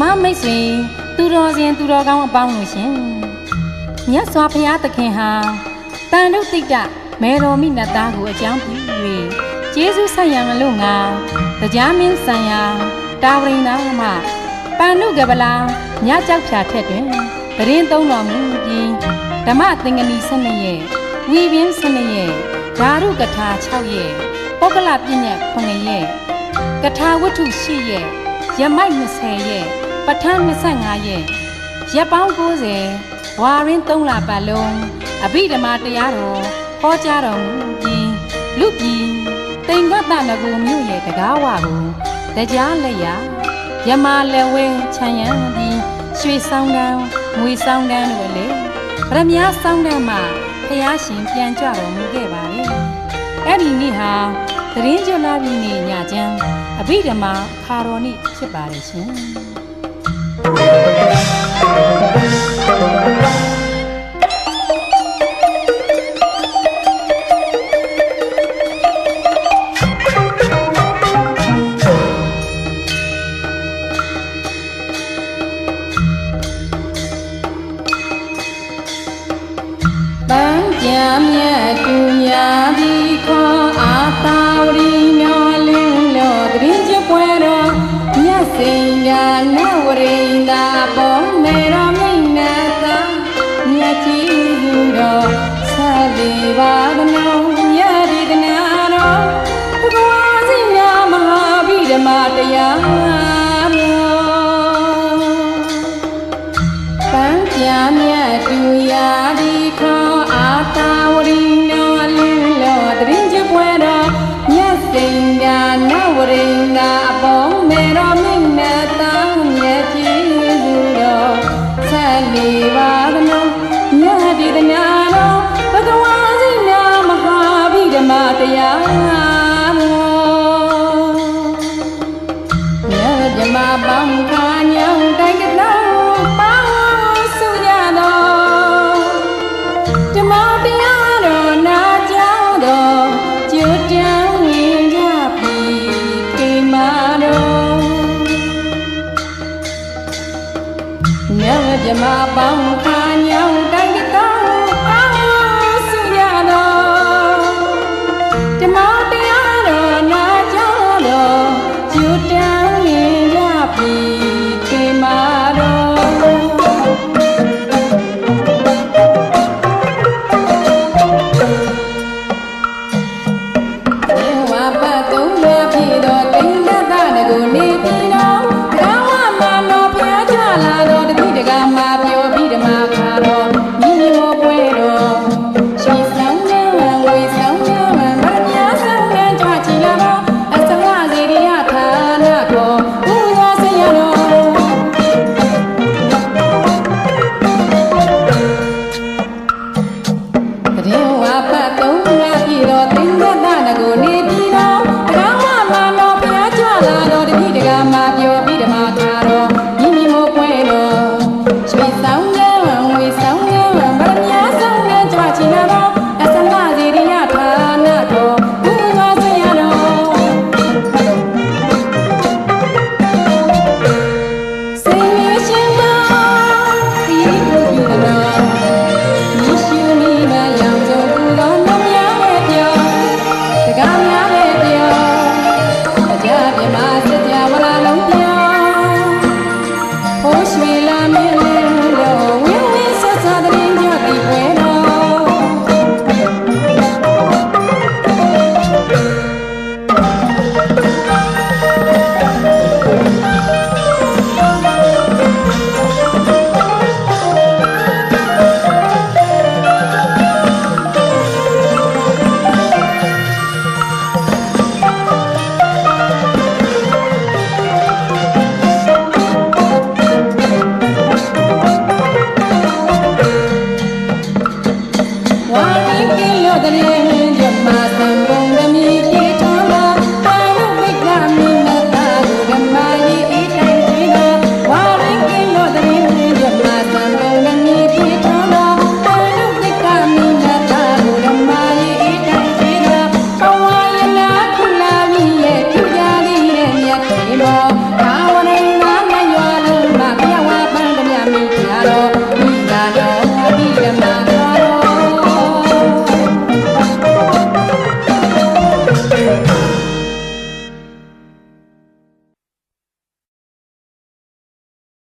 မမိတ်ဆွေသူတော်စင်သူတော်ကောင်းအပေါင်းလို့ရှင်မြတ်စွာဘုရားသခင်ဟာတန်တုတိတ္တမေတော်မိနတ်သားကိုအကြောင်းပြု၍ကျေးဇူးဆက်ရမလို့ငါတရားမင်းဆံယာတာဝရိန်သားမှပန်နုကပလာမြတ်ကြောက်ဖြာထက်တွင်ပရင်းသုံးတော်မူပြီးဓမ္မသင်္ကနီ12ရဲ့ဝီပင်း12ရဲ့ဓာရုကထာ6ရဲ့ပုဂ္ဂလပြည့်ညက်9ရဲ့ကထာဝတ္ထု10ရဲ့ရမိုက်20ရဲ့ ပဋ္ဌာန်း25ရဲ့ရက်ပေါင်း90ဝါရင်း3လပတ်လုံးအဘိဓမ္မာတရားတော်ဟောကြားတော်မူပြီးလူပြည်တိန်္ဂတနဂုံမြို့ရဲ့တကားဝကိုတရားလက်ရယမလက်ဝဲခြံရံပြီးရွှေဆောင်တန်းငွေဆောင်တန်းတို့လေဗရမ ्या ဆောင်တန်းမှာဖះရှင်ပြန်ကြတော်မူခဲ့ပါလေအဲ့ဒီနေ့ဟာသတင်းကြလာပြီးနေ့ညချမ်းအဘိဓမ္မာခါတော်နေ့ဖြစ်ပါတယ်ရှင် ပန်းကြံမြတ်တူညာ ပေါင်းခါညောင်းတိုင်းကလုံးပေါင်းစုရတော်ဓမ္မတရားတော်နာကြောင်းတော်ကျွတ်တန်းဝင်ကြပြီကိမာတော်မြတ်ဓမ္မပေါင်း ဝါရီကင်းလို့တည်းရင်ပြမစံကုန်သမီး